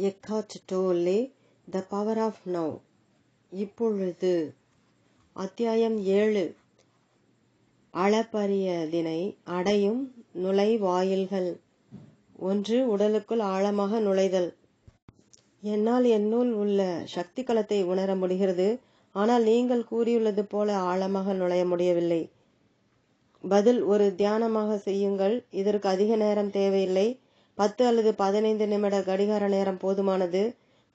Eckhart Tolle the power of now இப்பொழுது அத்தியாயம் ஏழு. அளப்பரியதினை அடையும் நுழைவாயில்கள். ஒன்று உடலுக்குள் ஆழமாக நுழைதல். என்னால் என்னுள் உள்ள சக்தி களத்தை உணர முடிகிறது. ஆனால் நீங்கள் கூறியுள்ளது போல ஆழமாக நுழைய முடியவில்லை. பதில் ஒரு தியானமாக செய்யுங்கள். இதற்கு அதிக நேரம் தேவையில்லை. பத்து அல்லது பதினைந்து நிமிட கடிகார நேரம் போதுமானது.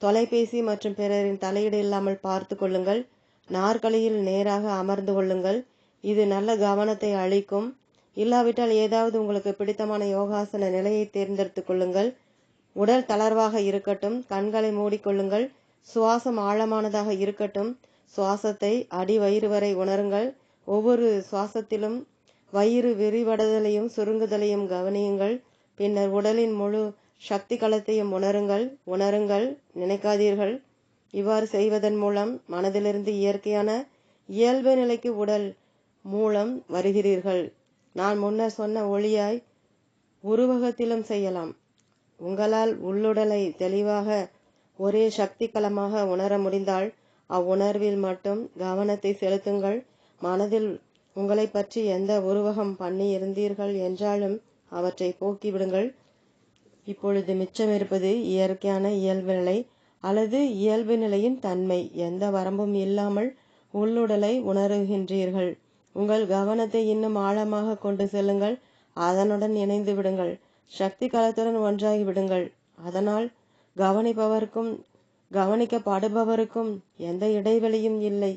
தொலைபேசி மற்றும் பிறரின் தலையீடு இல்லாமல் பார்த்து கொள்ளுங்கள். நாற்காலியில் நேராக அமர்ந்து கொள்ளுங்கள். இது நல்ல கவனத்தை அளிக்கும். இல்லாவிட்டால் ஏதாவது உங்களுக்கு பிடித்தமான யோகாசன நிலையை தேர்ந்தெடுத்து கொள்ளுங்கள். உடல் தளர்வாக இருக்கட்டும். கண்களை மூடிக்கொள்ளுங்கள் சுவாசம் ஆழமானதாக இருக்கட்டும். சுவாசத்தை அடி வயிறு வரை உணருங்கள். ஒவ்வொரு சுவாசத்திலும் வயிறு விரிவடைதலையும் சுருங்குதலையும் கவனியுங்கள். பின்னர் உடலின் முழு சக்தி களத்தையும் உணருங்கள் உணருங்கள் நினைக்காதீர்கள். இவ்வாறு செய்வதன் மூலம் மனதிலிருந்து இயற்கையான இயல்பு நிலைக்கு உடல் மூலம் வருகிறீர்கள். நான் முன்னர் சொன்ன ஒளியாய் உருவகத்திலும் செய்யலாம். உங்களால் உள்ளுடலை தெளிவாக ஒரே சக்தி களமாக உணர முடிந்தால் அவ்வுணர்வில் மட்டும் கவனத்தை செலுத்துங்கள். மனதில் உங்களை பற்றி எந்த உருவகம் பண்ணி இருந்தீர்கள் என்றாலும் அவற்றை போக்கிவிடுங்கள் இப்பொழுது மிச்சமிருப்பது இயற்கையான இயல்பு நிலை அல்லது இயல்பு நிலையின் தன்மை. எந்த வரம்பும் இல்லாமல் உள்ளுடலை உணருகின்றீர்கள். உங்கள் கவனத்தை இன்னும் ஆழமாக கொண்டு செல்லுங்கள். அதனுடன் இணைந்து விடுங்கள். சக்தி களத்துடன் ஒன்றாகி விடுங்கள். அதனால் கவனிப்பவருக்கும் கவனிக்கப்படுபவருக்கும் எந்த இடைவெளியும் இல்லை.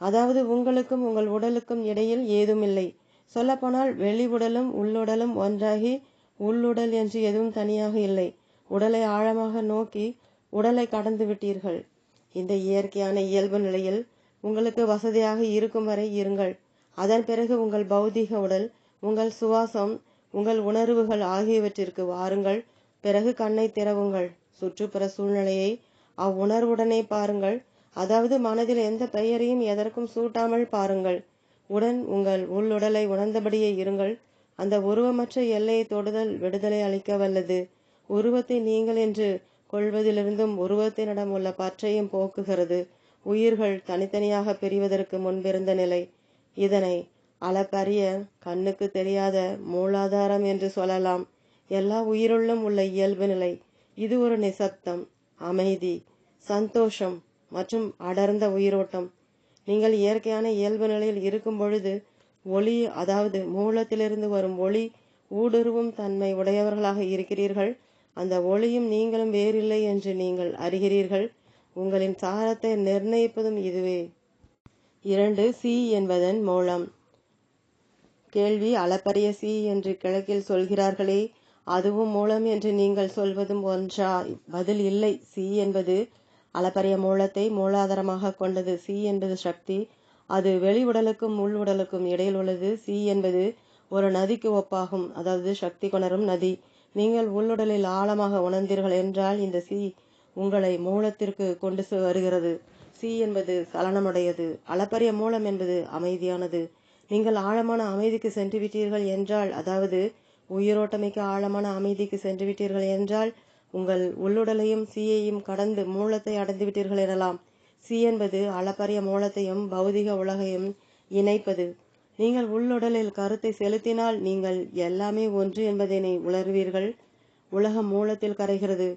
அதாவது உங்களுக்கும் உங்கள் உடலுக்கும் இடையில் ஏதும் இல்லை. சொல்லப்போனால் வெளி உடலும் உள்ளுடலும் ஒன்றாகி உள்ளுடல் என்று எதுவும் தனியாக இல்லை. உடலை ஆழமாக நோக்கி உடலை கடந்து விட்டீர்கள். இந்த இயற்கையான இயல்பு நிலையில் உங்களுக்கு வசதியாக இருக்கும் வரை இருங்கள். அதன் பிறகு உங்கள் பௌதீக உடல் உங்கள் சுவாசம் உங்கள் உணர்வுகள் ஆகியவற்றிற்கு வாருங்கள். பிறகு கண்ணை திறவுங்கள். சுற்றுப்புற சூழ்நிலையை அவ்வுணர்வுடனே பாருங்கள். அதாவது மனதில் எந்த பெயரையும் எதற்கும் சூட்டாமல் பாருங்கள். உடன் உங்கள் உள்ளுடலை உணர்ந்தபடியே இருங்கள். அந்த உருவமற்ற எல்லையை தொடுதல் விடுதலை அளிக்க வல்லது உருவத்தை நீங்கள் என்று கொள்வதிலிருந்தும் உருவத்தினிடம் உள்ள பற்றையும் போக்குகிறது. உயிர்கள் தனித்தனியாக பிரிவதற்கு முன்பிருந்த நிலை. இதனை அளப்பரிய கண்ணுக்கு தெரியாத மூலாதாரம் என்று சொல்லலாம். எல்லா உயிருள்ளும் உள்ள இயல்பு நிலை. இது ஒரு நிசப்தம் அமைதி சந்தோஷம் மற்றும் அடர்ந்த உயிரோட்டம். நீங்கள் இயற்கையான இயல்பு நிலையில் இருக்கும் பொழுது ஒளி அதாவது மூலத்திலிருந்து வரும் ஒளி ஊடுருவும் தன்மை உடையவர்களாக இருக்கிறீர்கள். அந்த ஒளியும் நீங்களும் வேறில்லை என்று நீங்கள் அறிகிறீர்கள். உங்களின் சாரத்தை நிர்ணயிப்பதும் இதுவே. இரண்டு சி என்பதன் மூலம். கேள்வி அளப்பரிய சி என்று கிழக்கில் சொல்கிறார்களே அதுவும் மூலம் என்று நீங்கள் சொல்வதும் ஒன்றா? பதில் இல்லை. சி என்பது அளப்பரிய மூலத்தை மூலாதாரமாக கொண்டது சி என்பது சக்தி. அது வெளி உடலுக்கும் உள் உடலுக்கும் இடையில் உள்ளது. சி என்பது ஒரு நதிக்கு ஒப்பாகும். அதாவது சக்தி கொணரும் நதி. நீங்கள் உள்ளுடலில் ஆழமாக உணர்ந்தீர்கள் என்றால் இந்த சி உங்களை மூலத்திற்கு கொண்டு வருகிறது. சி என்பது சலனமுடையது. அளப்பரிய மூலம் என்பது அமைதியானது. நீங்கள் ஆழமான அமைதிக்கு சென்று விட்டீர்கள் என்றால் அதாவது உயிரோட்டமிக்க ஆழமான அமைதிக்கு சென்று விட்டீர்கள் என்றால் உங்கள் உள்ளுடலையும் சீயையும் கடந்து மூலத்தை அடைந்துவிட்டீர்கள் எனலாம். சி என்பது அளப்பரிய மூலத்தையும் பௌதிக உலகையும் இணைப்பது. நீங்கள் உள்ளுடலில் கருத்தை செலுத்தினால் நீங்கள் எல்லாமே ஒன்று என்பதனை உணர்வீர்கள். உலகம் மூலத்தில் கரைகிறது.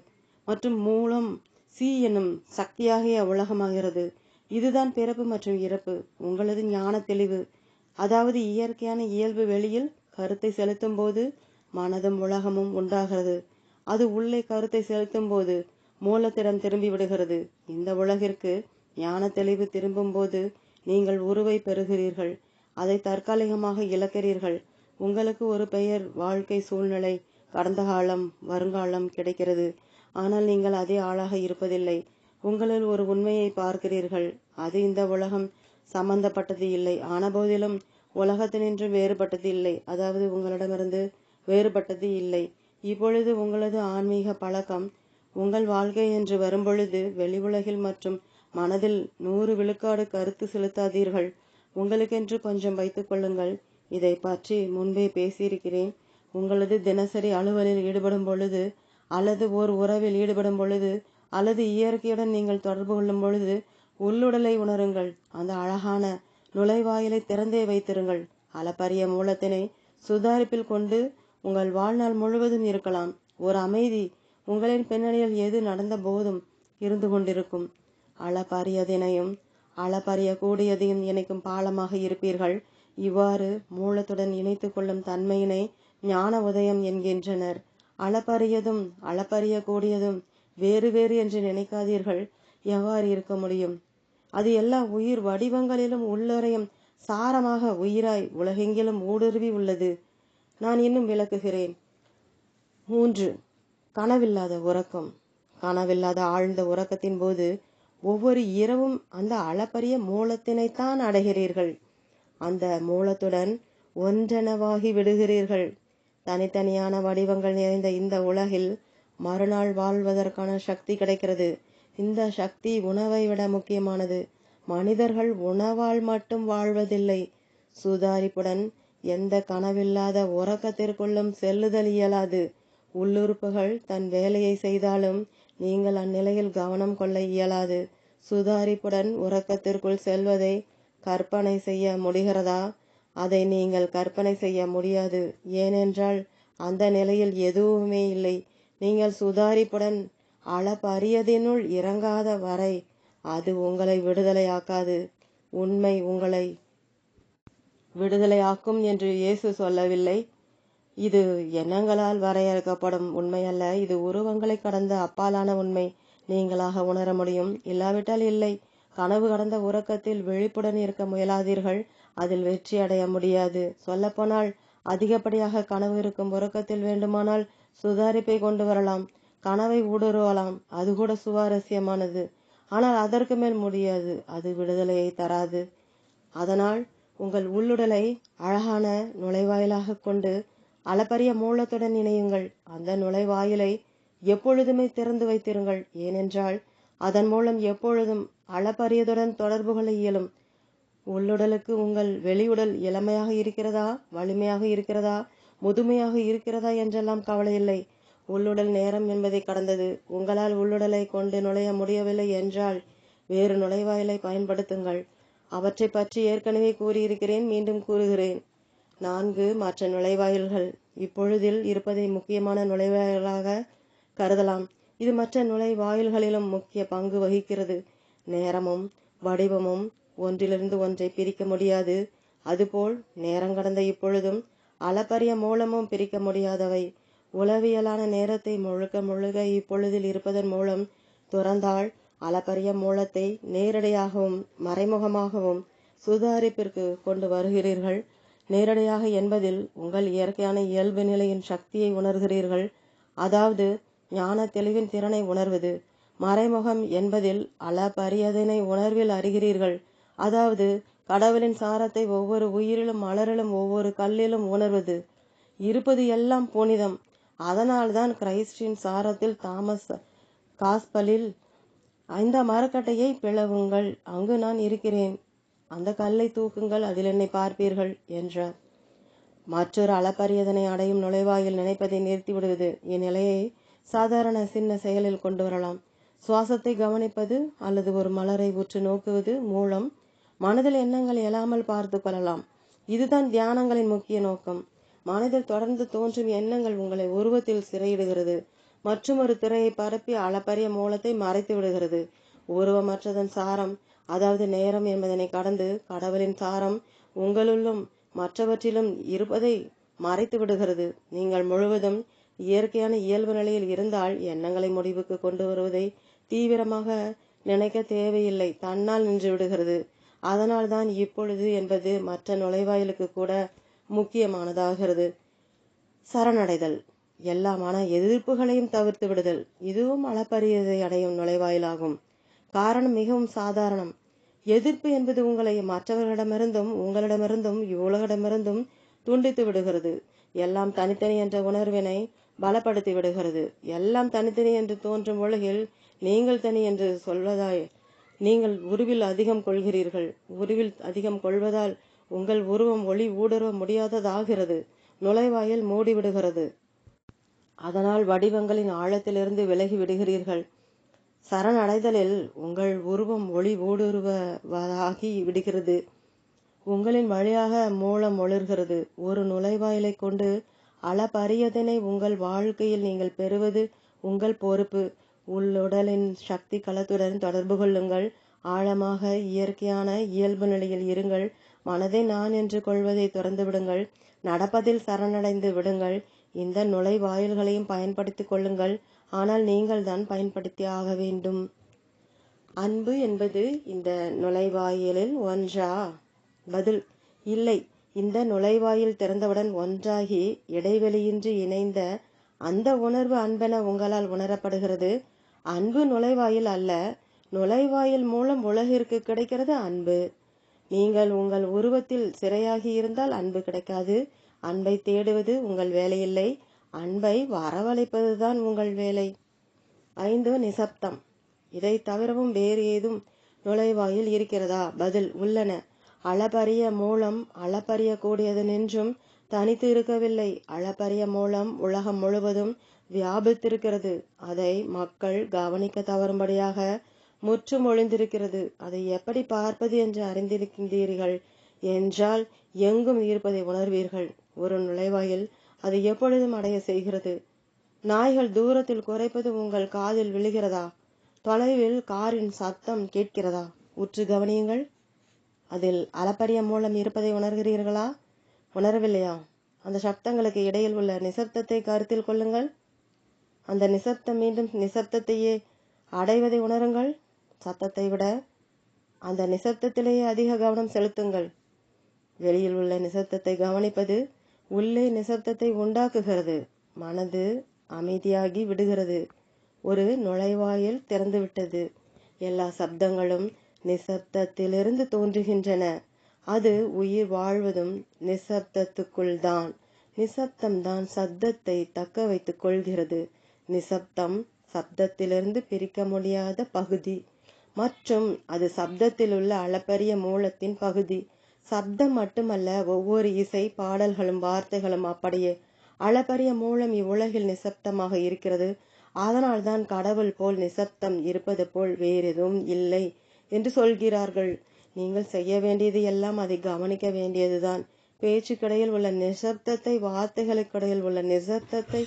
மற்றும் மூலம் சி என்னும் சக்தியாகிய உலகமாகிறது. இதுதான் பிறப்பு மற்றும் இறப்பு. உங்களது ஞான தெளிவு. அதாவது இயற்கையான இயல்பு வெளியில் கருத்தை செலுத்தும் போது மனதும் உலகமும் உண்டாகிறது. அது உள்ளே கருத்தை செலுத்தும் போது மூலத்திடம் திரும்பி விடுகிறது. இந்த உலகிற்கு ஞான தெளிவு திரும்பும் போது நீங்கள் உருவை பெறுகிறீர்கள். அதை தற்காலிகமாக இழக்கிறீர்கள். உங்களுக்கு ஒரு பெயர் வாழ்க்கை சூழ்நிலை கடந்த காலம் வருங்காலம் கிடைக்கிறது. ஆனால் நீங்கள் அதே ஆளாக இருப்பதில்லை. உங்களில் ஒரு உண்மையை பார்க்கிறீர்கள். அது இந்த உலகம் சம்பந்தப்பட்டது இல்லை. ஆன போதிலும் உலகத்தினின்று வேறுபட்டது இல்லை. அதாவது உங்களிடமிருந்து வேறுபட்டது இல்லை. இப்பொழுது உங்களது ஆன்மீக பழக்கம் உங்கள் வாழ்க்கை என்று வரும்பொழுது வெளி உலகில் மற்றும் மனதில் நூறு விழுக்காடு கருத்து செலுத்தாதீர்கள். உங்களுக்கென்று கொஞ்சம் வைத்துக் கொள்ளுங்கள். இதை பற்றி முன்பே பேசியிருக்கிறேன். உங்களது தினசரி அலுவலில் ஈடுபடும் பொழுது அல்லது ஓர் உறவில் ஈடுபடும் பொழுது அல்லது இயற்கையுடன் நீங்கள் தொடர்பு கொள்ளும் பொழுது உள்ளுடலை உணருங்கள். அந்த அழகான நுழைவாயிலை திறந்தே வைத்திருங்கள். அளப்பரிய மூலத்தினை சுதாரிப்பில் கொண்டு உங்கள் வாழ்நாள் முழுவதும் இருக்கலாம். ஒரு அமைதி உங்களின் பின்னணியில் எது நடந்த போதும் இருந்து கொண்டிருக்கும். அளப்பரியதினையும் அளப்பரிய கூடியதையும் இணைக்கும் பாலமாக இருப்பீர்கள். இவ்வாறு மூலத்துடன் இணைத்து கொள்ளும் தன்மையினை ஞான உதயம் என்கின்றனர். அளப்பரியதும் அளப்பரிய கூடியதும் வேறு வேறு என்று நினைக்காதீர்கள். எவ்வாறு இருக்க முடியும்? அது எல்லா உயிர் வடிவங்களிலும் உள்ளறையும் சாரமாக உயிராய் உலகெங்கிலும் ஊடுருவி உள்ளது. நான் இன்னும் விளக்குகிறேன். மூன்று கனவில்லாத உறக்கம். கனவில்லாத ஆழ்ந்த உறக்கத்தின் போது ஒவ்வொரு இரவும் அந்த அளப்பரிய மூலத்தினைத்தான் அடைகிறீர்கள். அந்த மூலத்துடன் ஒன்றெனவாகி விடுகிறீர்கள். தனித்தனியான வடிவங்கள் நிறைந்த இந்த உலகில் மறுநாள் வாழ்வதற்கான சக்தி கிடைக்கிறது. இந்த சக்தி உணவை விட முக்கியமானது. மனிதர்கள் உணவால் மட்டும் வாழ்வதில்லை. சுதாரிப்புடன் எந்த கனவில்லாத உறக்கத்திற்குள்ளும் செல்லுதல் இயலாது. உள்ளுறுப்புகள் தன் வேலையை செய்தாலும் நீங்கள் அந்நிலையில் கவனம் கொள்ள இயலாது. சுதாரிப்புடன் உறக்கத்திற்குள் செல்வதை கற்பனை செய்ய முடிகிறதா? அதை நீங்கள் கற்பனை செய்ய முடியாது. ஏனென்றால் அந்த நிலையில் எதுவுமே இல்லை. நீங்கள் சுதாரிப்புடன் அளப்பரியதினுள் இறங்காத வரை அது உங்களை விடுதலையாக்காது. உண்மை உங்களை விடுதலையாக்கும் என்று இயேசு சொல்லவில்லை. இது எண்ணங்களால் வரையறுக்கப்படும் உண்மையல்ல. இது உருவங்களை கடந்த அப்பாலான உண்மை. நீங்களாக உணர முடியும். இல்லாவிட்டால் இல்லை. கனவு கடந்த உறக்கத்தில் விழிப்புடன் இருக்க முயலாதீர்கள். அதில் வெற்றி அடைய முடியாது. சொல்லப்போனால் அதிகப்படியாக கனவு இருக்கும் உறக்கத்தில் வேண்டுமானால் சுதாரிப்பை கொண்டு வரலாம். கனவை ஊடுருவலாம். அது கூட சுவாரஸ்யமானது. ஆனால் அதற்கு மேல் முடியாது. அது விடுதலையை தராது. அதனால் உங்கள் உள்ளுடலை அழகான நுழைவாயிலாக கொண்டு அளப்பரிய மூலத்துடன் இணையுங்கள். அந்த நுழைவாயிலை எப்பொழுதுமே திறந்து வைத்திருங்கள். ஏனென்றால் அதன் மூலம் எப்பொழுதும் அளப்பரியதுடன் தொடர்பு கொள்ள இயலும். உள்ளுடலுக்கு உங்கள் வெளியுடல் இளமையாக இருக்கிறதா? வலிமையாக இருக்கிறதா? முதுமையாக இருக்கிறதா என்றெல்லாம் கவலை இல்லை உள்ளுடல் நேரம் என்பதை கடந்தது. உங்களால் உள்ளுடலை கொண்டு நுழைய முடியவில்லை என்றால் வேறு நுழைவாயிலை பயன்படுத்துங்கள். அவற்றை பற்றி ஏற்கனவே கூறியிருக்கிறேன் மீண்டும் கூறுகிறேன். நான்கு மற்ற நுழைவாயில்கள். இப்பொழுதில் இருப்பதை முக்கியமான நுழைவாயிலாக கருதலாம். இது மற்ற நுழைவாயில்களிலும் முக்கிய பங்கு வகிக்கிறது. நேரமும் வடிவமும் ஒன்றிலிருந்து ஒன்றை பிரிக்க முடியாது. அதுபோல் நேரம் கடந்த இப்பொழுதும் அளப்பரிய மூலமும் பிரிக்க முடியாதவை. உளவியலான நேரத்தை முழுக்க முழுக்க இப்பொழுதில் இருப்பதன் மூலம் துறந்தால் அளப்பரிய மூலத்தை நேரடியாகவும் மறைமுகமாகவும் சுதாரிப்பிற்கு கொண்டு வருகிறீர்கள். நேரடியாக என்பதில் உங்கள் இயற்கையான இயல்பு நிலையின் சக்தியை உணர்கிறீர்கள். அதாவது ஞான தெளிவின் திறனை உணர்வது. மறைமுகம் என்பதில் அளப்பரியதனை உணர்வில் அறிகிறீர்கள். அதாவது கடவுளின் சாரத்தை ஒவ்வொரு உயிரிலும் மலரிலும் ஒவ்வொரு கல்லிலும் உணர்வது. இருப்பது எல்லாம் புனிதம். அதனால்தான் கிரைஸ்டின் சாரத்தில் தாமஸ் காஸ்பலில் அந்த மரக்கட்டையை பிளவுங்கள். அங்கு நான் இருக்கிறேன். அந்த கல்லை தூக்குங்கள் அதில் என்னை பார்ப்பீர்கள் என்றார். மற்றொரு அளப்பரியதனை அடையும் நுழைவாயில் நினைப்பதை நிறுத்திவிடுவது இந்நிலையை சாதாரண சின்ன செயலில் கொண்டு வரலாம். சுவாசத்தை கவனிப்பது அல்லது ஒரு மலரை உற்று நோக்குவது மூலம் மனதில் எண்ணங்கள் எழாமல் பார்த்து கொள்ளலாம். இதுதான் தியானங்களின் முக்கிய நோக்கம். மனதில் தொடர்ந்து தோன்றும் எண்ணங்கள் உங்களை உருவத்தில் சிறையிடுகிறது. மற்றுமொரு திரையை பரப்பி அளப்பரிய மூலத்தை மறைத்து விடுகிறது. உருவமற்றதன் சாரம் அதாவது நேரம் என்பதனை கடந்து கடவுளின் சாரம் உங்களுள்ளும் மற்றவற்றிலும் இருப்பதை மறைத்து விடுகிறது. நீங்கள் முழுவதும் இயற்கையான இயல்பு நிலையில் இருந்தால் எண்ணங்களை முடிவுக்கு கொண்டு வருவதை தீவிரமாக நினைக்க தேவையில்லை. தன்னால் நின்று விடுகிறது. அதனால்தான் இப்பொழுது என்பது மற்ற நுழைவாயிலுக்கு கூட முக்கியமானதாகிறது. சரணடைதல். எல்லா மன எதிர்ப்புகளையும் தவிர்த்து விடுதல். இதுவும் அளப்பரியதை அடையும் நுழைவாயிலாகும். காரணம் மிகவும் சாதாரணம். எதிர்ப்பு என்பது உங்களை மற்றவர்களிடமிருந்தும் உங்களிடமிருந்தும் இவ்வுலகிடமிருந்தும் துண்டித்து விடுகிறது. எல்லாம் தனித்தனி என்ற உணர்வினை பலப்படுத்தி விடுகிறது. எல்லாம் தனித்தனி என்று தோன்றும் உலகில் நீங்கள் தனி என்று சொல்வதாய் நீங்கள் உருவில் அதிகம் கொள்கிறீர்கள். உருவில் அதிகம் கொள்வதால் உங்கள் உருவம் ஒளி ஊடுருவ முடியாததாகிறது. நுழைவாயில் மூடிவிடுகிறது. அதனால் வடிவங்களின் ஆழத்திலிருந்து விலகி விடுகிறீர்கள். சரணடைதலில் உங்கள் உருவம் ஒளி ஊடுருவதாகி விடுகிறது. உங்களின் வழியாக மூலம் ஒளிர்கிறது. ஒரு நுழைவாயிலை கொண்டு அளப்பரியதனை உங்கள் வாழ்க்கையில் நீங்கள் பெறுவது உங்கள் பொறுப்பு. உள்ளுடலின் சக்தி களத்துடன் தொடர்பு கொள்ளுங்கள். ஆழமாக இயற்கையான இயல்பு நிலையில் இருங்கள். மனதை நான் என்று கொள்வதை திறந்து விடுங்கள். நடப்பதில் சரணடைந்து விடுங்கள். இந்த நுழைவாயில்களையும் பயன்படுத்திக் கொள்ளுங்கள். ஆனால் நீங்கள் தான் பயன்படுத்தி ஆக வேண்டும். அன்பு என்பது இந்த நுழைவாயிலில் ஒன்றா? பதில் இல்லை. இந்த நுழைவாயில் திறந்தவுடன் ஒன்றாகி இடைவெளியின்றி இணைந்த அந்த உணர்வு அன்பென உங்களால் உணரப்படுகிறது. அன்பு நுழைவாயில் அல்ல. நுழைவாயில் மூலம் உலகிற்கு கிடைக்கிறது அன்பு. நீங்கள் உங்கள் உருவத்தில் சிறையாகி இருந்தால் அன்பு கிடைக்காது. அன்பை தேடுவது உங்கள் வேலையில்லை. அன்பை வரவழைப்பதுதான் உங்கள் வேலை. ஐந்து நிசப்தம். இதை தவிரவும் வேறு ஏதும் நுழைவாயில் இருக்கிறதா? பதில் உள்ளன. அளப்பரிய மூலம் அளப்பரிய கூடியது நின்றும் தனித்து இருக்கவில்லை. அளப்பரிய மூலம் உலகம் முழுவதும் வியாபித்திருக்கிறது. அதை மக்கள் கவனிக்க தவறும்படியாக முற்றும் ஒளிந்திருக்கிறது. அதை எப்படி பார்ப்பது என்று அறிந்திருக்கின்றீர்கள்? என்றால் எங்கும் இருப்பதை உணர்வீர்கள். ஒரு நுழைவாயில் அதை எப்பொழுதும் அடைய செய்கிறது. நாய்கள் தூரத்தில் குறைப்பது உங்கள் காதில் விழுகிறதா? தொலைவில் காரின் சத்தம் கேட்கிறதா? உற்று கவனியுங்கள். அதில் அலப்பரிய மூலம் இருப்பதை உணர்கிறீர்களா? உணரவில்லையா? அந்த சப்தங்களுக்கு இடையில் உள்ள நிசப்தத்தை கருத்தில் கொள்ளுங்கள். அந்த நிசப்தம் மீண்டும் நிசப்தத்தையே அடைவதை உணருங்கள். சத்தத்தை விட அந்த நிசப்தத்திலேயே அதிக கவனம் செலுத்துங்கள். வெளியில் உள்ள நிசப்தத்தை கவனிப்பது உள்ளே நிசப்தத்தை உண்டாக்குகிறது. மனது அமைதியாகி விடுகிறது. ஒரு நுழைவாயில் திறந்துவிட்டது. எல்லா சப்தங்களும் நிசப்தத்திலிருந்து தோன்றுகின்றன. அது உயிர் வாழ்வதும் நிசப்தத்துக்குள் தான் நிசப்தம்தான் சப்தத்தை தக்க வைத்துக் கொள்கிறது. நிசப்தம் சப்தத்திலிருந்து பிரிக்க முடியாத பகுதி. மற்றும் அது சப்தத்தில் உள்ள அளப்பரிய மூலத்தின் பகுதி. சப்தம் மட்டுமல்ல ஒவ்வொரு இசை பாடல்களும் வார்த்தைகளும் அப்படியே அளப்பரிய மூலம் இவ்வுலகில் நிசப்தமாக இருக்கிறது. அதனால்தான் கடவுள் போல் நிசப்தம் இருப்பது போல் வேறெதுவும் இல்லை என்று சொல்கிறார்கள். நீங்கள் செய்ய வேண்டியது எல்லாம் அதை கவனிக்க வேண்டியதுதான். பேச்சுக்கிடையில் உள்ள நிசப்தத்தை வார்த்தைகளுக்கிடையில் உள்ள நிசப்தத்தை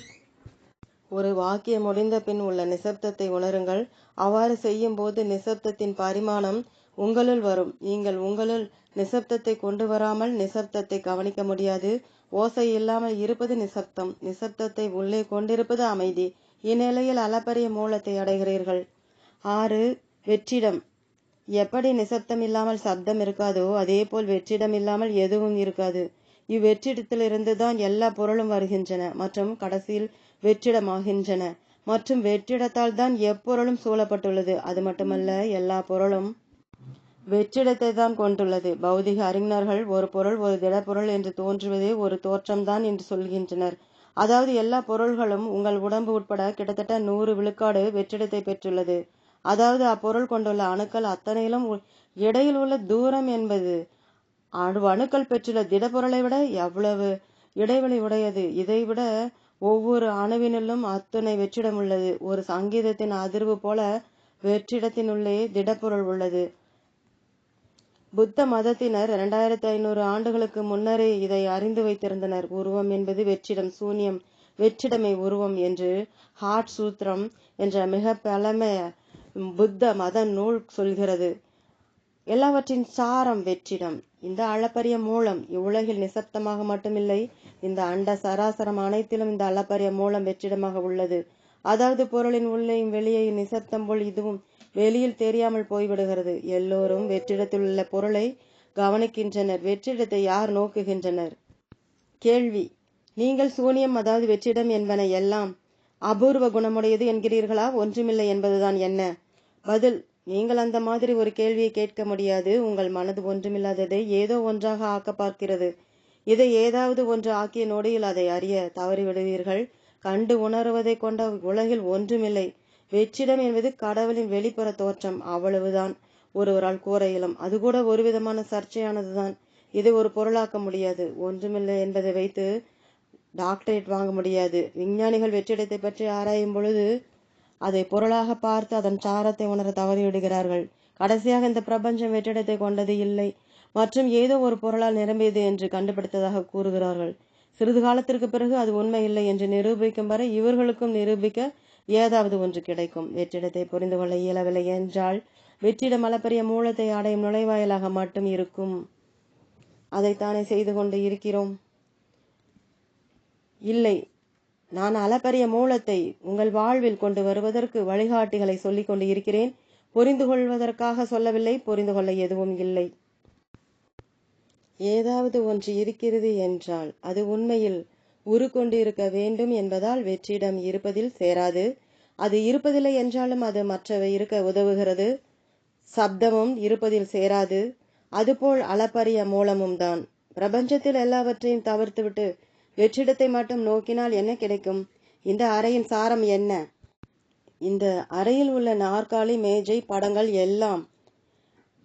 ஒரு வாக்கியம் முடிந்த பின் உள்ள நிசப்தத்தை உணருங்கள். அவ்வாறு செய்யும் போது நிசப்தத்தின் பரிமாணம் உங்களுள் வரும். நீங்கள் உங்களுள் நிசப்தத்தை கொண்டு வராமல் நிசப்தத்தை கவனிக்க முடியாது. ஓசை இல்லாமல் இருப்பது நிசப்தம். நிசப்தத்தை உள்ளே கொண்டிருப்பது அமைதி. இந்நிலையில் அளப்பரிய மூலத்தை அடைகிறீர்கள். ஆறு வெற்றிடம். எப்படி நிசப்தம் இல்லாமல் சப்தம் இருக்காதோ அதே போல் வெற்றிடம் இல்லாமல் எதுவும் இருக்காது. இவ்வெற்றிடத்திலிருந்து தான் எல்லா பொருளும் வருகின்றன மற்றும் கடைசியில் வெற்றிடமாகின்றன. மற்றும் வெற்றிடத்தால் தான் எப்பொருளும் சூழப்பட்டுள்ளது. அது மட்டுமல்ல எல்லா பொருளும் வெற்றிடத்தை தான் கொண்டுள்ளது. பௌதிக அறிஞர்கள் ஒரு பொருள் ஒரு திடப்பொருள் என்று தோன்றுவதே ஒரு தோற்றம்தான் என்று சொல்கின்றனர். அதாவது எல்லா பொருள்களும் உங்கள் உடம்பு உட்பட கிட்டத்தட்ட நூறு விழுக்காடு வெற்றிடத்தை பெற்றுள்ளது. அதாவது அப்பொருள் கொண்டுள்ள அணுக்கள் அத்தனையிலும் இடையில் உள்ள தூரம் என்பது அணுக்கள் பெற்றுள்ள திடப்பொருளை விட எவ்வளவு இடைவெளி உடையது? இதைவிட ஒவ்வொரு அணுவினிலும் அத்துணை வெற்றிடம் உள்ளது. ஒரு சங்கீதத்தின் அதிர்வு போல வெற்றிடத்தினுள்ளே திடப்பொருள் உள்ளது. புத்த மதத்தினர் இரண்டாயிரத்தி ஐநூறு ஆண்டுகளுக்கு முன்னரே இதை அறிந்து வைத்திருந்தனர். உருவம் என்பது வெற்றிடம் சூன்யம் வெற்றிடமை உருவம் என்று ஹாட் சூத்திரம் என்ற மிக பழமைய புத்த மத நூல் சொல்கிறது. எல்லாவற்றின் சாரம் வெற்றிடம். இந்த அளப்பரிய மூலம் இவ்வுலகில் நிசப்தமாக மட்டுமில்லை இந்த அண்ட சராசரம் அனைத்திலும் இந்த அளப்பரிய மூலம் வெற்றிடமாக உள்ளது. அதாவது பொருளின் உள்ளேயும் வெளியேயும் நிசப்தம் போல் இதுவும் வெளியில் தெரியாமல் போய்விடுகிறது. எல்லோரும் வெற்றிடத்தில் உள்ள பொருளை கவனிக்கின்றனர். வெற்றிடத்தை யார் நோக்குகின்றனர்? கேள்வி. நீங்கள் சூனியம் அதாவது வெற்றிடம் என்பன எல்லாம் அபூர்வ குணமுடையது என்கிறீர்களா? ஒன்றுமில்லை என்பதுதான் என்ன? பதில். நீங்கள் அந்த மாதிரி ஒரு கேள்வியை கேட்க முடியாது. உங்கள் மனது ஒன்றுமில்லாததை ஏதோ ஒன்றாக ஆக்க பார்க்கிறது. இதை ஏதாவது ஒன்று ஆக்கிய நொடியில் அதை அறிய தவறிவிடுவீர்கள். கண்டு உணர்வதை கொண்ட உலகில் ஒன்றுமில்லை. வெற்றிடம் என்பது கடவுளின் வெளிப்புற தோற்றம். அவ்வளவுதான். ஒருவரால் கூற இயலும். அது கூட ஒரு விதமான சர்ச்சையானதுதான். இதை ஒரு பொருளாக்க முடியாது. ஒன்றுமில்லை என்பதை வைத்து டாக்டரேட் வாங்க முடியாது. விஞ்ஞானிகள் வெற்றிடத்தை பற்றி ஆராயும் பொழுது அதை பொருளாக பார்த்து அதன் சாரத்தை உணர தவறிவிடுகிறார்கள். கடைசியாக இந்த பிரபஞ்சம் வெற்றிடத்தை கொண்டது இல்லை. மற்றும் ஏதோ ஒரு பொருளால் நிரம்பியது என்று கண்டுபிடித்ததாக கூறுகிறார்கள். சிறிது காலத்திற்கு பிறகு அது உண்மை இல்லை என்று நிரூபிக்கும் வரை இவர்களுக்கும் நிரூபிக்க ஏதாவது ஒன்று கிடைக்கும். வெற்றிடத்தை புரிந்து கொள்ள இயலவில்லை என்றால் வெற்றிடம் அளப்பரிய மூலத்தை அடையும் நுழைவாயிலாக மட்டும் இருக்கும். அதைத்தானே செய்து கொண்டு இருக்கிறோம்? இல்லை. நான் அளப்பரிய மூலத்தை உங்கள் வாழ்வில் கொண்டு வருவதற்கு வழிகாட்டிகளை சொல்லிக் கொண்டு இருக்கிறேன். புரிந்து கொள்வதற்காக சொல்லவில்லை புரிந்து கொள்ள எதுவும் இல்லை. ஏதாவது ஒன்று இருக்கிறது என்றால் அது உண்மையில் உருக்கொண்டிருக்க இருக்க வேண்டும் என்பதால் வெற்றிடம் இருப்பதில் சேராது. அது இருப்பதில்லை என்றாலும் அது மற்றவை இருக்க உதவுகிறது. சப்தமும் இருப்பதில் சேராது. அதுபோல் அளப்பரிய மூலமும் தான். பிரபஞ்சத்தில் எல்லாவற்றையும் தவிர்த்துவிட்டு வெற்றிடத்தை மட்டும் நோக்கினால் என்ன கிடைக்கும்? இந்த அறையின் சாரம் என்ன? இந்த அறையில் உள்ள நாற்காலி மேஜை படங்கள் எல்லாம்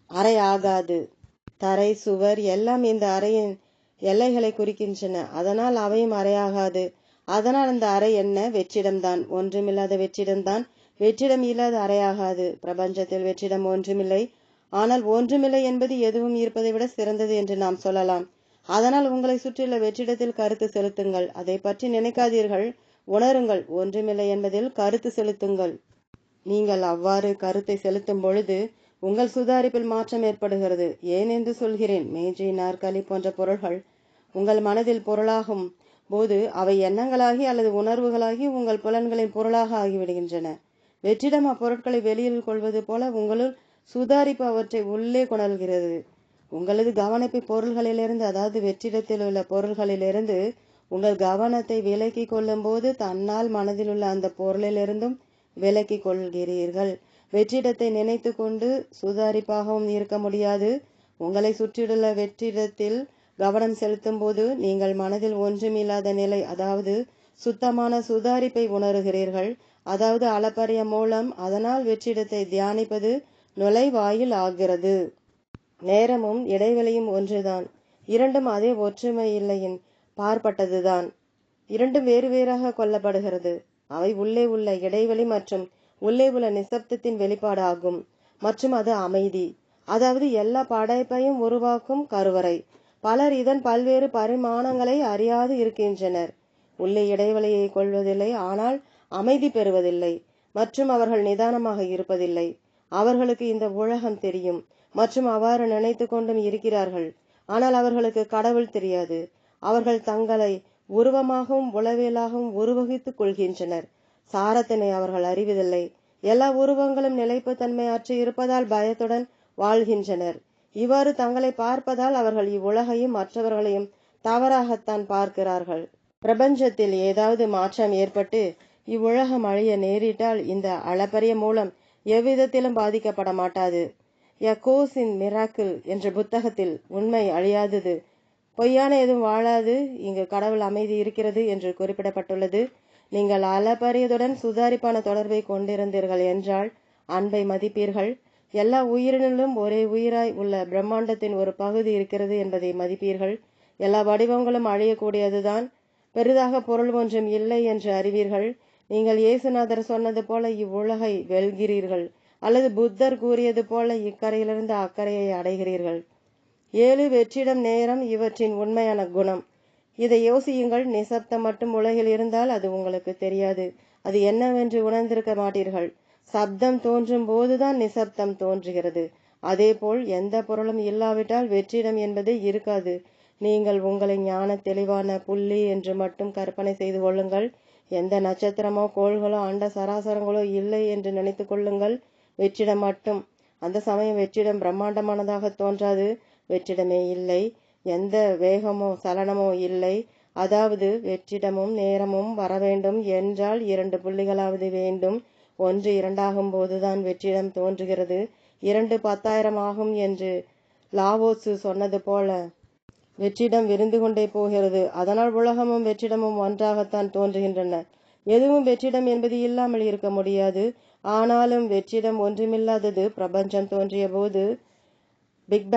அறை ஆகாது. தரை சுவர் எல்லாம் இந்த அறையின் எல்லைகளை குறிக்கின்றன. அதனால் அவையும் அறையாகாது. அதனால் அந்த அறை என்ன? வெற்றிடம்தான். ஒன்றுமில்லாத வெற்றிடம்தான். வெற்றிடம் இல்லாத அறையாகாது. பிரபஞ்சத்தில் வெற்றிடம் ஒன்றுமில்லை. ஆனால் ஒன்றுமில்லை என்பது எதுவும் இருப்பதை விட சிறந்தது என்று நாம் சொல்லலாம். அதனால் உங்களை சுற்றியுள்ள வெற்றிடத்தில் கருத்து செலுத்துங்கள். அதை பற்றி நினைக்காதீர்கள். உணருங்கள். ஒன்றுமில்லை என்பதில் கருத்து செலுத்துங்கள். நீங்கள் அவ்வாறு கருத்தை செலுத்தும் பொழுது உங்கள் சுதாரிப்பில் மாற்றம் ஏற்படுகிறது. ஏன் என்று சொல்கிறேன். மேஜை நாற்காலி போன்ற பொருள்கள் உங்கள் மனதில் பொருளாகும் போது அவை எண்ணங்களாகி அல்லது உணர்வுகளாகி உங்கள் புலன்களின் பொருளாக ஆகிவிடுகின்றன. வெற்றிடம் அப்பொருட்களை வெளியில் கொள்வது போல உங்களுள் சுதாரிப்பு அவற்றை உள்ளே கொணர்கிறது. உங்களது கவனிப்பு பொருள்களிலிருந்து அதாவது வெற்றிடத்தில் உள்ள பொருள்களிலிருந்து உங்கள் கவனத்தை விலக்கி கொள்ளும் போது தன்னால் மனதில் உள்ள அந்த பொருளிலிருந்தும் விலக்கி கொள்கிறீர்கள். வெற்றிடத்தை நினைத்து கொண்டு சுதாரிப்பாகவும் இருக்க முடியாது. உங்களை சுற்றியுள்ள வெற்றிடத்தில் கவனம் செலுத்தும் போது நீங்கள் மனதில் ஒன்றுமில்லாத நிலை அதாவது சுத்தமான சுதாரிப்பை உணர்கிறீர்கள். அதாவது அளப்பரிய மூலம் அதனால் வெற்றிடத்தை தியானிப்பது நுழைவாயில் ஆகிறது. நேரமும் இடைவெளியும் ஒன்றுதான். இரண்டும் அதே ஒற்றுமை இல்லையின் பார்ப்பட்டதுதான். இரண்டும் வேறு வேறாக கொல்லப்படுகிறது அவை உள்ளே உள்ள இடைவெளி மற்றும் உள்ளே உள்ள நிசப்தத்தின் வெளிப்பாடு ஆகும் மற்றும் அது அமைதி. அதாவது எல்லா படைப்பையும் உருவாக்கும் கருவறை. பலர் இதன் பல்வேறு பரிமாணங்களை அறியாது இருக்கின்றனர். உள்ளே இடைவெளியை கொள்வதில்லை ஆனால் அமைதி பெறுவதில்லை. மற்றும் அவர்கள் நிதானமாக இருப்பதில்லை. அவர்களுக்கு இந்த உலகம் தெரியும். மற்றும் அவ்வாறு நினைத்து கொண்டும் இருக்கிறார்கள். ஆனால் அவர்களுக்கு கடவுள் தெரியாது. அவர்கள் தங்களை உருவமாகவும் உளவியலாகவும் உருவகித்துக் கொள்கின்றனர். சாரத்தினை அவர்கள் அறிவதில்லை. எல்லா உருவங்களும் நிலைப்பு அற்று இருப்பதால் பயத்துடன் வாழ்கின்றனர். இவ்வாறு தங்களை பார்ப்பதால் அவர்கள் இவ்வுலகையும் மற்றவர்களையும் தவறாகத்தான் பார்க்கிறார்கள். பிரபஞ்சத்தில் ஏதாவது மாற்றம் ஏற்பட்டு இவ்வுலகம் அழிய நேரிட்டால் இந்த அளப்பரிய மூலம் எவ்விதத்திலும் பாதிக்கப்பட மாட்டாது. எ கோஸ் இன் மிராக்கிள் என்ற புத்தகத்தில் உண்மை அழியாதது பொய்யான எதுவும் வாழாது இங்கு கடவுள் அமைதி இருக்கிறது என்று குறிப்பிடப்பட்டுள்ளது. நீங்கள் அளபரியதுடன் சுதாரிப்பான தொடர்பை கொண்டிருந்தீர்கள் என்றால் அன்பை மதிப்பீர்கள். எல்லா உயிரினிலும் ஒரே உயிராய் உள்ள பிரம்மாண்டத்தின் ஒரு பகுதி இருக்கிறது என்பதை மதிப்பீர்கள். எல்லா வடிவங்களும் அழியக்கூடியதுதான். பெரிதாக பொருள் ஒன்றும் இல்லை என்று அறிவீர்கள். நீங்கள் இயேசுநாதர் சொன்னது போல இவ்வுலகை வெல்கிறீர்கள் அல்லது புத்தர் கூறியது போல இக்கரையிலிருந்து அக்கறையை அடைகிறீர்கள். ஏழு வெற்றிடம் நேரம் இவற்றின் உண்மையான குணம். இதை யோசியுங்கள் நிசப்தம் மட்டும் உலகில் இருந்தால் அது உங்களுக்கு தெரியாது. அது என்னவென்று உணர்ந்திருக்க மாட்டீர்கள். சப்தம் தோன்றும் போதுதான் நிசப்தம் தோன்றுகிறது. அதேபோல் எந்த பொருளும் இல்லாவிட்டால் வெற்றிடம் என்பது இருக்காது. நீங்கள் உங்களை ஞான தெளிவான புள்ளி என்று மட்டும் கற்பனை செய்து கொள்ளுங்கள். எந்த நட்சத்திரமோ கோள்களோ அண்ட சராசரங்களோ இல்லை என்று நினைத்து கொள்ளுங்கள். வெற்றிடம் மட்டும். அந்த சமயம் வெற்றிடம் பிரம்மாண்டமானதாக தோன்றாது. வெற்றிடமே இல்லை. எந்த வேகமோ சலனமோ இல்லை. அதாவது வெற்றிடமும் நேரமும் வர வேண்டும் என்றால் இரண்டு புள்ளிகளாவது வேண்டும். ஒன்று இரண்டாகும் போதுதான் வெற்றிடம் தோன்றுகிறது. இரண்டு பத்தாயிரம் ஆகும் என்று லாவோசு சொன்னது போல வெற்றிடம் விரிந்து கொண்டே போகிறது. அதனால் உலகமும் வெற்றிடமும் ஒன்றாகத்தான் தோன்றுகின்றன. எதுவும் வெற்றிடம் என்பது இல்லாமல் இருக்க முடியாது. ஆனாலும் வெற்றிடம் ஒன்றுமில்லாதது. பிரபஞ்சம் தோன்றிய போது பிக்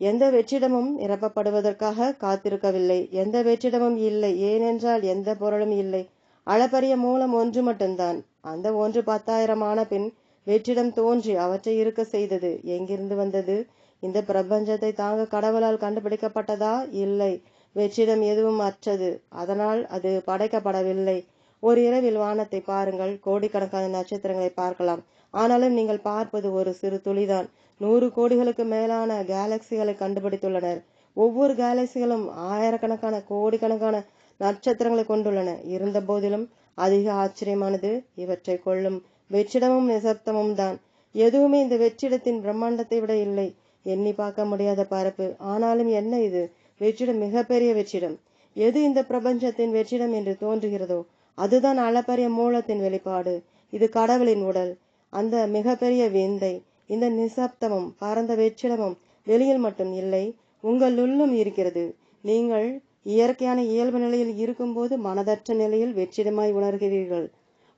எந்த வெற்றிடமும் நிரப்பப்படுவதற்காக காத்திருக்கவில்லை. எந்த வெற்றிடமும் இல்லை. ஏனென்றால் எந்த பொருளும் இல்லை. அளப்பரிய மூலம் ஒன்று மட்டும்தான். அந்த ஒன்று பத்தாயிரம் ஆன பின் வெற்றிடம் தோன்றி அவற்றை இருக்க செய்தது. எங்கிருந்து வந்தது? இந்த பிரபஞ்சத்தை தாங்க கடவுளால் கண்டுபிடிக்கப்பட்டதா? இல்லை. வெற்றிடம் எதுவும் அற்றது. அதனால் அது படைக்கப்படவில்லை. ஒரு இரவில் வானத்தை பாருங்கள். கோடிக்கணக்கான நட்சத்திரங்களை பார்க்கலாம். ஆனாலும் நீங்கள் பார்ப்பது ஒரு சிறு துளிதான். நூறு கோடிகளுக்கு மேலான கேலக்சிகளை கண்டுபிடித்துள்ளனர். ஒவ்வொரு கேலக்சிகளும் ஆயிரக்கணக்கான கோடிக்கணக்கான நட்சத்திரங்களை கொண்டுள்ளன. இருந்த போதிலும் அதிக ஆச்சரியமானது இவற்றை கொள்ளும் வெற்றிடமும் நிசப்தமும் தான். எதுவுமே இந்த வெற்றிடத்தின் பிரம்மாண்டத்தை விட இல்லை. எண்ணி பார்க்க முடியாத பரப்பு. ஆனாலும் என்ன இது? வெற்றிடம் மிகப்பெரிய வெற்றிடம். எது இந்த பிரபஞ்சத்தின் வெற்றிடம் என்று தோன்றுகிறதோ அதுதான் அளப்பரிய மூலத்தின் வெளிப்பாடு. இது கடவுளின் உடல். அந்த மிகப்பெரிய விந்தை. இந்த நிசப்தமும் பரந்த வெற்றிடமும் வெளியில் மட்டும் இல்லை உங்களுள்ளும் இருக்கிறது. நீங்கள் இயற்கையான இயல்பு நிலையில் இருக்கும்போது மனதற்ற நிலையில் வெற்றிடமாய் உணர்கிறீர்கள்.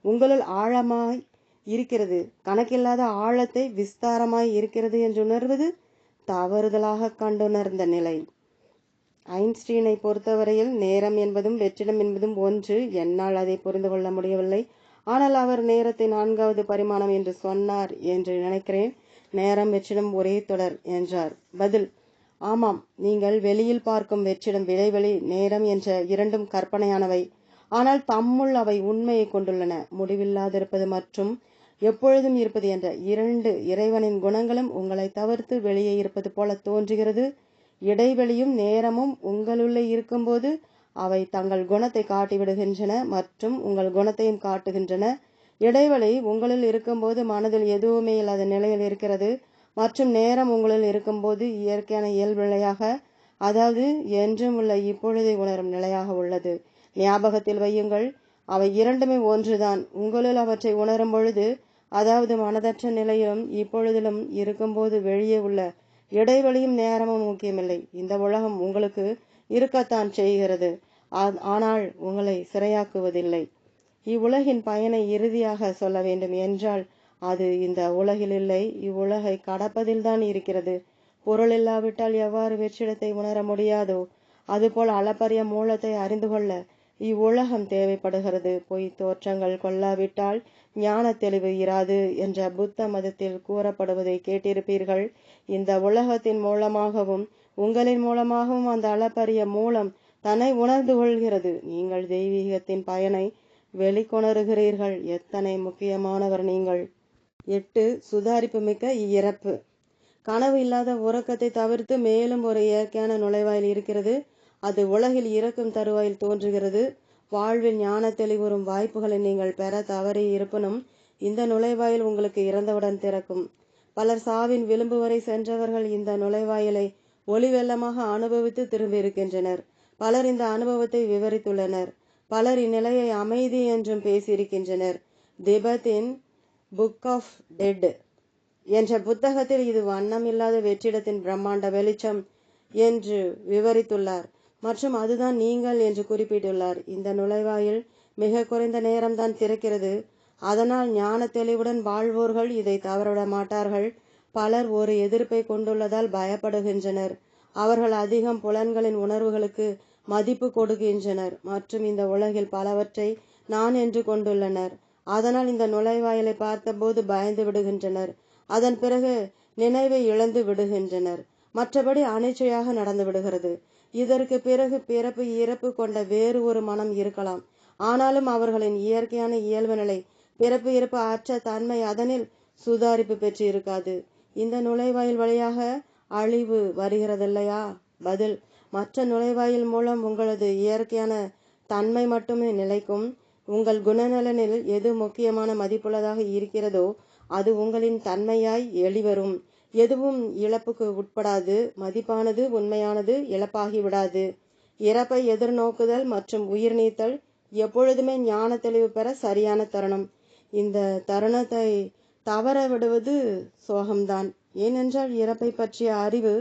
உங்களுள் ஆழமாய் இருக்கிறது. கணக்கில்லாத ஆழத்தை விஸ்தாரமாய் இருக்கிறது என்று உணர்வது தவறுதலாக கண்டுணர்ந்த நிலை. ஐன்ஸ்டீனை பொறுத்தவரையில் நேரம் என்பதும் வெற்றிடம் என்பதும் ஒன்று. என்னால் அதை புரிந்து கொள்ள முடியவில்லை. ஆனால் அவர் நேரத்தை நான்காவது பரிமாணம் என்று சொன்னார் என்று நினைக்கிறேன். நேரம் வெற்றிடம் ஒரே தொடர் என்றார். பதில் ஆமாம் நீங்கள் வெளியில் பார்க்கும் வெற்றிடம் இடைவெளி நேரம் என்ற இரண்டும் கற்பனையானவை. ஆனால் தம்முள் அவை உண்மையை கொண்டுள்ளன. முடிவில்லாதிருப்பது மற்றும் எப்பொழுதும் இருப்பது என்ற இரண்டு இறைவனின் குணங்களும் உங்களை தவிர்த்து வெளியே இருப்பது போல தோன்றுகிறது. இடைவெளியும் நேரமும் உங்களுள்ளே இருக்கும்போது அவை தங்கள் குணத்தை காட்டிவிடுகின்றன மற்றும் உங்கள் குணத்தையும் காட்டுகின்றன. இடைவெளி உங்களில் இருக்கும்போது மனதில் எதுவுமே இல்லாத நிலையில் இருக்கிறது. மற்றும் நேரம் உங்களில் இருக்கும்போது இயற்கையான இயல்பு நிலையாக அதாவது என்றும் உள்ள இப்பொழுதை உணரும் நிலையாக உள்ளது. ஞாபகத்தில் வையுங்கள் அவை இரண்டுமே ஒன்றுதான். உங்களுள் அவற்றை உணரும் பொழுது அதாவது மனதற்ற நிலையிலும் இப்பொழுதிலும் இருக்கும்போது வெளியே உள்ள இடைவெளியும் நேரமும் முக்கியமில்லை. இந்த உலகம் உங்களுக்கு இருக்கத்தான் செய்கிறது. ஆனால் உங்களை சிறையாக்குவதில்லை. இவ்வுலகின் பயனை இறுதியாக சொல்ல வேண்டும் என்றால் அது இந்த உலகில் இல்லை இவ்வுலகை கடப்பதில்தான் இருக்கிறது. பொருள் இல்லாவிட்டால் எவ்வாறு வெற்றிடத்தை உணர முடியாதோ அதுபோல் அளப்பரிய மூலத்தை அறிந்து கொள்ள இவ்வுலகம் தேவைப்படுகிறது. பொய் தோற்றங்கள் கொள்ளாவிட்டால் ஞான தெளிவு இராது என்ற புத்த மதத்தில் கூறப்படுவதை கேட்டிருப்பீர்கள். இந்த உலகத்தின் மூலமாகவும் உங்களின் மூலமாகவும் அந்த அளப்பரிய மூலம் தன்னை உணர்ந்து கொள்கிறது. நீங்கள் தெய்வீகத்தின் பயனை வெளிக்கொணருகிறீர்கள். எத்தனை முக்கியமானவர் நீங்கள்? எட்டு சுதாரிப்பு மிக்க இறப்பு. கனவு இல்லாத உறக்கத்தை தவிர்த்து மேலும் ஒரு இயற்கையான நுழைவாயில் இருக்கிறது. அது உலகில் இறக்கும் தருவாயில் தோன்றுகிறது. வாழ்வில் ஞான தெளிவுறும் வாய்ப்புகளை நீங்கள் பெற தவறி இருப்பினும் இந்த நுழைவாயில் உங்களுக்கு இறந்தவுடன் திறக்கும். பலர் சாவின் விளிம்பு வரை சென்றவர்கள் இந்த நுழைவாயிலை ஒளி வெள்ளமாக அனுபவித்து திரும்பியிருக்கின்றனர். பலர் இந்த அனுபவத்தை விவரித்துள்ளனர். பலர் இந்நிலையை அமைதி என்றும் பேசியிருக்கின்றனர். திபத்தின் புக் ஆஃப் டெட் என்ற புத்தகத்தில் இது வண்ணம் இல்லாத வெற்றிடத்தின் பிரம்மாண்ட வெளிச்சம் என்று விவரித்துள்ளார். மற்றும் அதுதான் நீங்கள் என்று குறிப்பிட்டுள்ளார். இந்த நுழைவாயில் மிக குறைந்த நேரம்தான் திறக்கிறது. அதனால் ஞான தெளிவுடன் வாழ்வோர்கள் இதை தவறவிட மாட்டார்கள். பலர் ஒரு எதிர்ப்பை கொண்டுள்ளதால் பயப்படுகின்றனர். அவர்கள் அதிகம் புலன்களின் உணர்வுகளுக்கு மதிப்பு கொடுக்கின்றனர். மற்றும் இந்த உலகில் பலவற்றை நான் என்று கொண்டுள்ளனர். அதனால் இந்த நுழைவாயிலை பார்த்தபோது பயந்து விடுகின்றனர். அதன் பிறகு நினைவை இழந்து விடுகின்றனர். மற்றபடி அனிச்சையாக நடந்து விடுகிறது. இதற்கு பிறகு பிறப்பு இறப்பு கொண்ட வேறு ஒரு மனம் இருக்கலாம். ஆனாலும் அவர்களின் இயற்கையான இயல்பு நிலை பிறப்பு இறப்பு அற்ற தன்மை அதனில் சுதாரிப்பு பெற்று இருக்காது இந்த நுழைவாயில் வழியாக அழிவு வருகிறதில்லையா? பதில் மற்ற நுழைவாயில் மூலம் உங்களது இயற்கையான தன்மை மட்டுமே நிலைக்கும். உங்கள் குணநலனில் எது முக்கியமான மதிப்புள்ளதாக இருக்கிறதோ அது உங்களின் தன்மையாய் வெளிவரும். எதுவும் இழப்புக்கு உட்படாது. மதிப்பானது உண்மையானது இழப்பாகி விடாது இறப்பை எதிர்நோக்குதல் மற்றும் உயிர் நீத்தல் எப்பொழுதுமே ஞான தெளிவு பெற சரியான தருணம். இந்த தருணத்தை தவற விடுவது சோகம்தான். ஏனென்றால் இறப்பை பற்றிய அறிவு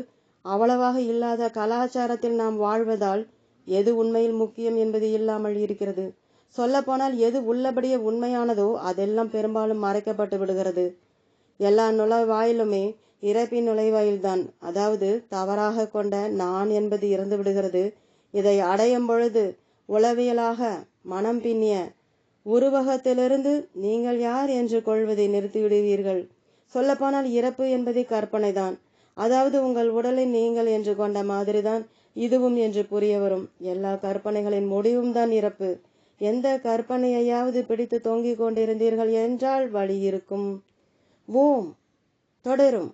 அவ்வளவாக இல்லாத கலாச்சாரத்தில் நாம் வாழ்வதால் எது உண்மையில் முக்கியம் என்பது இல்லாமல் இருக்கிறது. சொல்லப்போனால் எது உள்ளபடியே உண்மையானதோ அதெல்லாம் பெரும்பாலும் மறைக்கப்பட்டு விடுகிறது. எல்லா நுழைவாயிலுமே இறப்பின் நுழைவாயில்தான். அதாவது தவறாக கொண்ட நான் என்பது இறந்து விடுகிறது. இதை அடையும் பொழுது உளவியலாக மனம் பின்னிய உருவகத்திலிருந்து நீங்கள் யார் என்று கொள்வதை நிறுத்திவிடுவீர்கள். சொல்லப்போனால் இறப்பு என்பதே கற்பனைதான். அதாவது உங்கள் உடலை நீங்கள் என்று கொண்ட மாதிரிதான் இதுவும் என்று புரிய வரும். எல்லா கற்பனைகளின் முடிவும் தான் இறப்பு. எந்த கற்பனையையாவது பிடித்து தொங்கிக் கொண்டிருந்தீர்கள் என்றால் வழி இருக்கும். ஓம். தொடரும்.